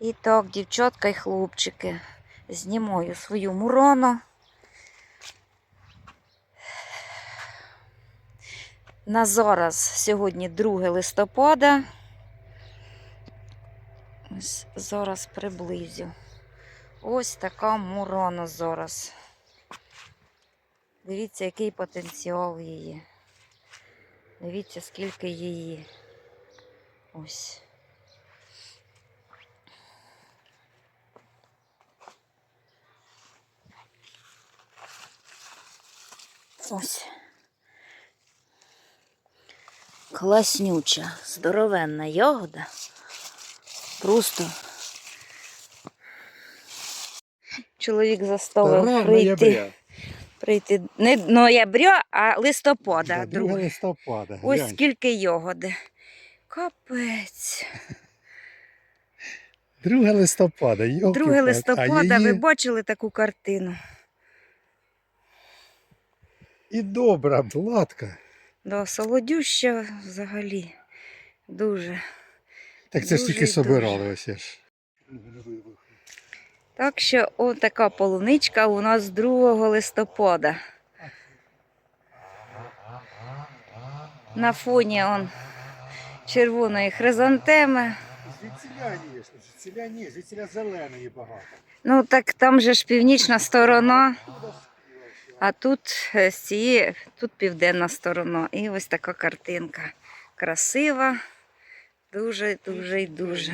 І так, дівчатка і хлопчики, знімаю свою мурону. На зараз сьогодні 2 листопада. Ось зараз приблизю. Ось така мурона зараз. Дивіться, який потенціал її. Дивіться, скільки її. Ось. Ось. Класнюча, здоровенна ягода. Просто чоловік заставив прийти. Прийти не ноября, а листопада. Да, 2 друге. листопада. Ось глянь. скільки ягоди. Капець. 2 листопада. 2 ёлки-палки. листопада, а її ви бачили таку картину? І добра, гладка. Да, солодюща взагалі. Дуже. Так це ж тільки собирали ось ж. Так що отака полуничка у нас 2 листопада. На фоні он червоної хризантеми. Звідсіля є, звідсіля ні, звідсіля зеленої багато. Ну так там же ж північна сторона, а тут е, з цієї, тут південна сторона. І ось така картинка. Красива, дуже, дуже і дуже.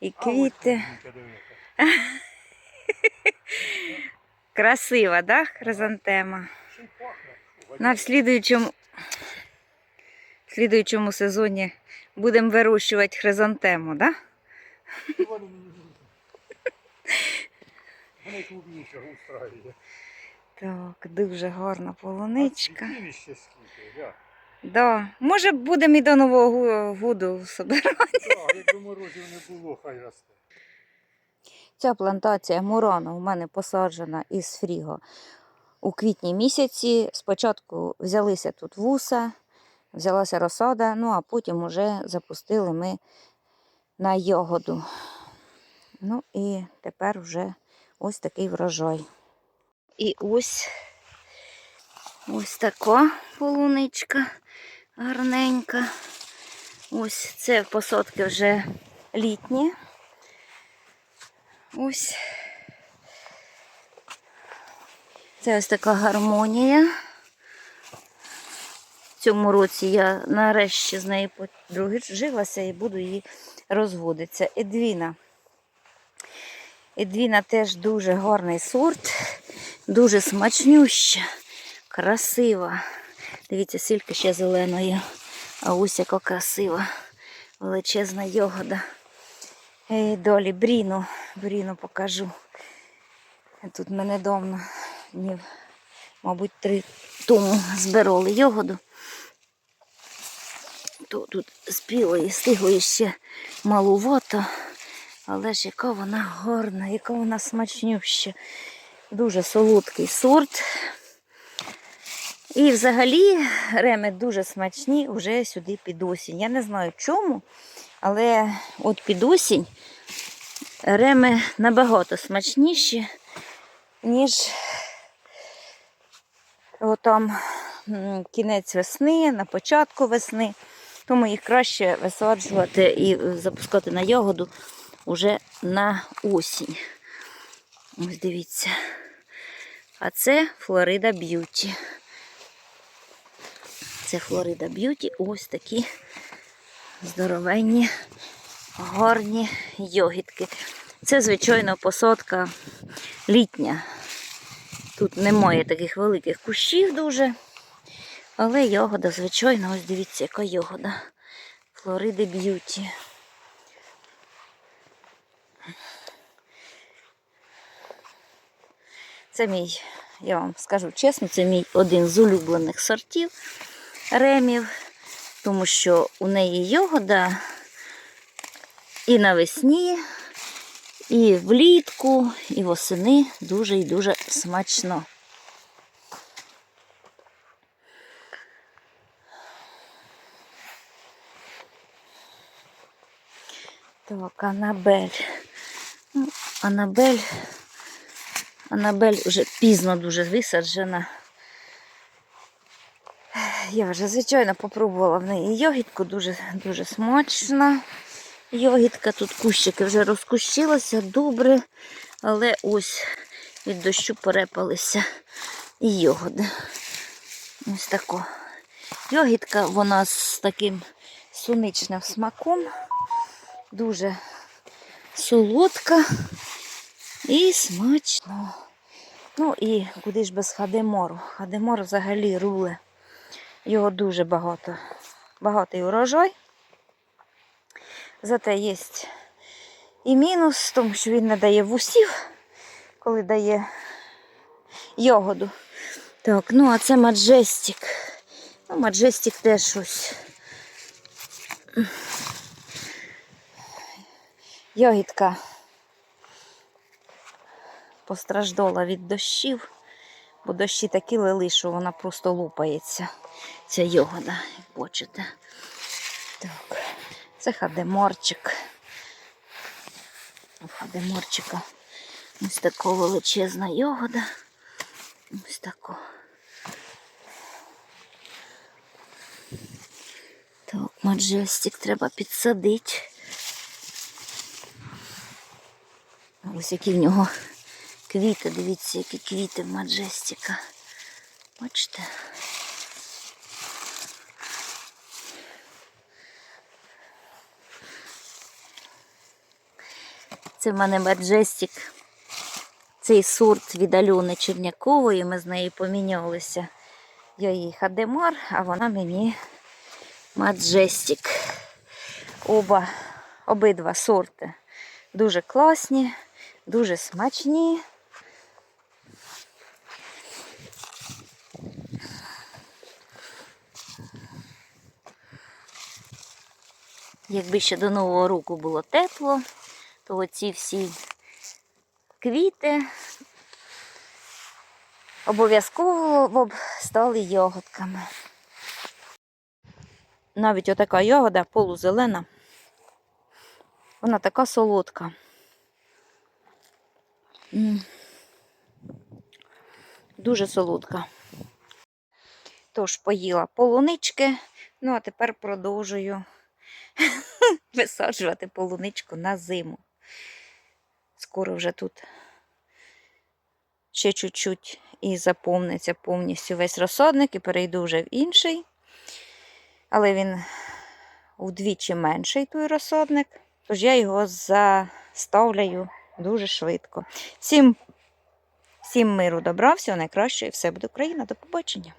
І квіти. Красива, да, хризантема? На слідуючому, в слідуючому сезоні будемо вирощувати хризантему, да? Вони клубніше устраює. Так, дуже гарна полуничка. А ще скільки, да. Да. Може, будемо і до Нового году собирати. Так, якби морозів не було, хай росте. Ця плантація мурана у мене посаджена із фріго у квітні місяці. Спочатку взялися тут вуса, взялася розсада, ну а потім уже запустили ми на ягоду. Ну і тепер вже ось такий врожай. І ось ось така полуничка гарненька. Ось це посадки вже літні. Ось. Це ось така гармонія. В цьому році я нарешті з нею подружилася і буду її розводитися. Едвіна. Едвіна теж дуже гарний сорт, дуже смачнюща, красива. Дивіться, скільки ще зеленої. А ось яка красива, величезна ягода. І далі бріну, бріну покажу. Тут ми недавно, днів, мабуть, три тому збирали ягоду. То тут спілої, стиглої ще малувато, але ж яка вона гарна, яка вона смачнюща. Дуже солодкий сорт. І взагалі реми дуже смачні вже сюди під осінь. Я не знаю чому, але от під осінь реми набагато смачніші, ніж отам кінець весни, на початку весни. Тому їх краще висаджувати і запускати на ягоду уже на осінь. Ось дивіться. А це Флорида Б'юті. Це Флорида Б'юті. Ось такі здоровенні, гарні йогітки. Це, звичайно, посадка літня. Тут немає таких великих кущів дуже. Але ягода, звичайно, ось дивіться, яка ягода. Флориди Б'юті. Це мій, я вам скажу чесно, це мій один з улюблених сортів ремів, тому що у неї ягода і навесні, і влітку, і восени дуже і дуже смачно. Так, Анабель. Ну, Анабель. Анабель вже пізно дуже висаджена. Я вже, звичайно, попробувала в неї йогітку, дуже, дуже смачна. Йогітка, тут кущики вже розкущилися добре, але ось від дощу перепалися і йогоди. Ось тако. Йогітка, вона з таким суничним смаком, дуже солодка і смачно. Ну і куди ж без хадемору. Хадемор взагалі руле. Його дуже багато. Багатий урожай. Зате є і мінус, тому що він не дає вусів, коли дає йогоду. Так, ну а це маджестик. Ну, маджестик теж щось. Йогітка постраждала від дощів, бо дощі такі лили, що вона просто лупається. Ця йогода, як бачите. Так, це хадеморчик. У хадеморчика ось така величезна йогода. Ось тако. Так, маджестик треба підсадити. Ось які в нього квіти, дивіться, які квіти в маджестика. Бачите? Це в мене маджестик. Цей сорт від Альони Чернякової. Ми з нею помінялися. Я їй Хадемар, а вона мені Маджестик. Оба, обидва сорти дуже класні, дуже смачні. Якби ще до Нового року було тепло, то оці всі квіти обов'язково б стали йогуртками. Навіть отака ягода полузелена. Вона така солодка. Дуже солодка. Тож поїла полунички, ну а тепер продовжую висаджувати полуничку на зиму. Скоро вже тут ще чуть-чуть і заповниться повністю весь розсадник і перейду вже в інший. Але він удвічі менший той розсадник, тож я його заставляю дуже швидко. Всім, всім миру добра, всього найкращого і все буде Україна. До побачення!